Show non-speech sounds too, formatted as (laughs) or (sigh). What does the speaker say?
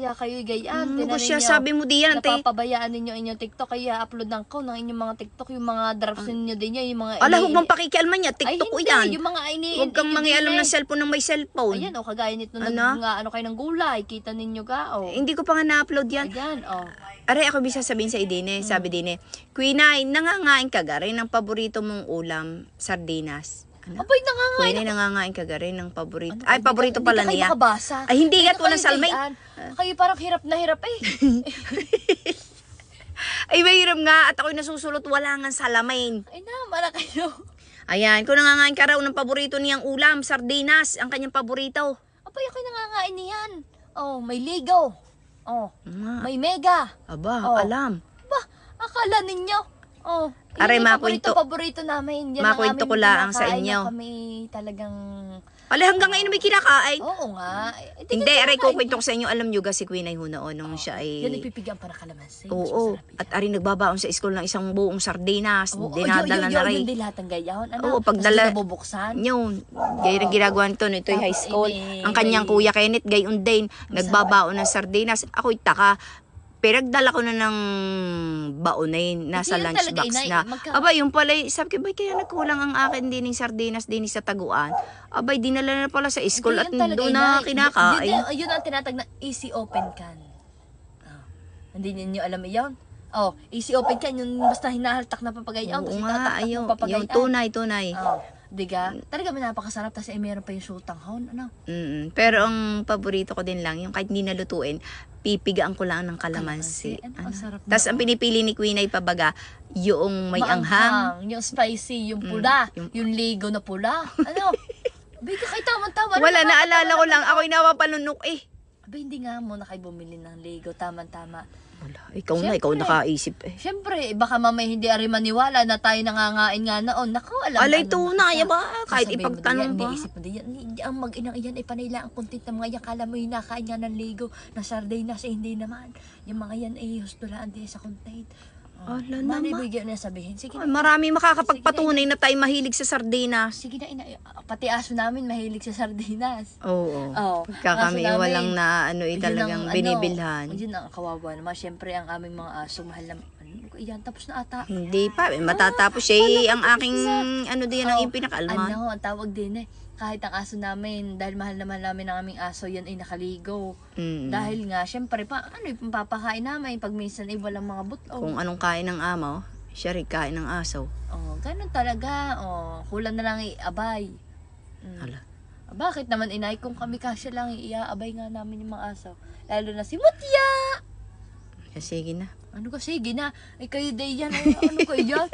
kaya kayo gayaan. Mm, ko siya, ninyo, sabi mo di yan, ante. Napapabayaan ninyo inyong TikTok, kaya upload ng ko ng inyong mga TikTok, yung mga drafts ninyo din yan, yung mga... Ala, huwag mong pakikialman niya. TikTok ko hindi, yan. yung mga ini... Huwag kang mangialam ng cellphone ng may cellphone. Ayan, o, kagaya nito, Ano? nga, ano kayo ng gulay, kita ninyo ka, o. Hindi ko pa nga na-upload yan. Ayan, o. Aray, ako bisa sabihin sa Idine, sabi din eh, Quinay, nangangain ka garin ng paborito mong ulam, sardinas. Ano? Abay, nangangain Quinay, nangangain ka garin ng paborito. Ano, Ay, hindi paborito ka- pala hindi niya. ka kayo makabasa. Ay, hindi Hindi gat, ka walang salmay. gayaan. Kayo parang hirap na hirap eh. (laughs) Ay, mahirap nga. At ako'y nasusulot, wala nga salamin. Ay na, mara kayo. Ayan, kung nangangain ka raw ng paborito niyang ulam, sardinas, ang kanyang paborito. Abay, ako'y nangangain niyan. Oh, may ligaw. Oh, Nga. may mega. Aba, Oh. alam. Ba, akala ninyo. Oh, Aray, yung makwento- paborito, paborito namin. Yan ang makwento ko lang sa inyo. na Kami talagang... Ala, hanggang ngayon may kinakain. Oo nga. Eh, di Hindi, aray, kinakain. kukwento ko sa inyo. Alam nyo ga si Queen ay hunoon nung siya ay... Yan, ipipigan pa na kalamansi. Oo. yan. At ari nagbabaon sa school ng isang buong sardinas. Oo, Dinadala na yun, rin. Yun, din lahat ng gayaon. Ano? Oo, Tapos pagdala- di nabubuksan. Yun. Gaya rin ginagawa nito. no, Ito'y high Tapos, school. Ang kanyang may- kuya Kenneth, gayon din. Nagbabaon ng sardinas. Ako'y taka. Pinagdala ko na ng baon na yun. Nasa Hindi yan lunchbox talaga, inay. na. Magka- Aba, yung pala, sabi ko, "Bay, kaya nagkulang ang akin din ng sardinas din sa taguan. Abay, dinala na pala sa school at Hindi, talaga, doon na inay. kinakain. Yun, yun, yun ang tinatag na easy open can. Ah. Hindi ninyo alam yun? Oh, easy open can, yung basta hinahaltak na papagayon. Oo nga, ng Yung tunay, tunay. Oh, diga? Talaga may napakasarap. Tapos eh, meron pa yung sutang hon. Ano? Mm, pero ang paborito ko din lang, yung kahit hindi nalutuin, pipigaan ko lang ng kalamansi. Ano, sarap Tapos ang pinipili ni Queen ay pabaga, yung may anghang. Yung spicy, yung pula. yung- yung, ligo na pula. Ano? (laughs) Biga kay tama-tama. Ano, Wala, naalala ko lang, ako. ako'y nawapalunok eh. Abay, hindi nga mo na kayo bumili ng ligo. Tama-tama. Wala, ikaw na, ikaw Siyempre. nakaisip eh. Siyempre, baka mamay hindi ari maniwala na tayo nangangain nga noon. Naku, alam Alay, alam tunay, kita. ba? Kahit ipagtanong ba? Iniisip mo yan. Ang mag-inang iyan ay panay lang ang kuntit ng mga yan. Kala mo yung nakain nga ng ligo, na sardinas, eh, hindi naman. Yung mga yan ay hustulaan din sa content. Oh, Ala Manay naman. bigyan niya sabihin. Sige Ay, na, marami makakapagpatunay na tayo mahilig sa sardinas. sige na, ina, pati aso namin mahilig sa sardinas. Oo. Oo. Pagka kami namin, walang na ano eh, talagang ang, ano, binibilhan. Yun ang kawawa naman. Siyempre, ang aming mga aso, mahal na, ano, yan, tapos na ata. Hindi pa, eh, matatapos siya eh, ang aking ano din ang Oh, ipinakalman. Ano, ang tawag din eh. Kahit ang aso namin, dahil mahal naman namin ang aming aso, yan ay nakaligo. Mm. Dahil nga, syempre, pa, ano yung papakain namin pag minsan ay walang mga buto. Kung anong kain ng amo, siya rin kain ng aso. Oh, ganun talaga. Oh, kulang na lang iabay. Mm. Hala. Ah, Bakit naman inay kung kami kasya lang iaabay nga namin yung mga aso. Lalo na si Mutya! Kaya sige na. Ano ka, sige na. Ay kayo day yan. Ay, ano kayo yan?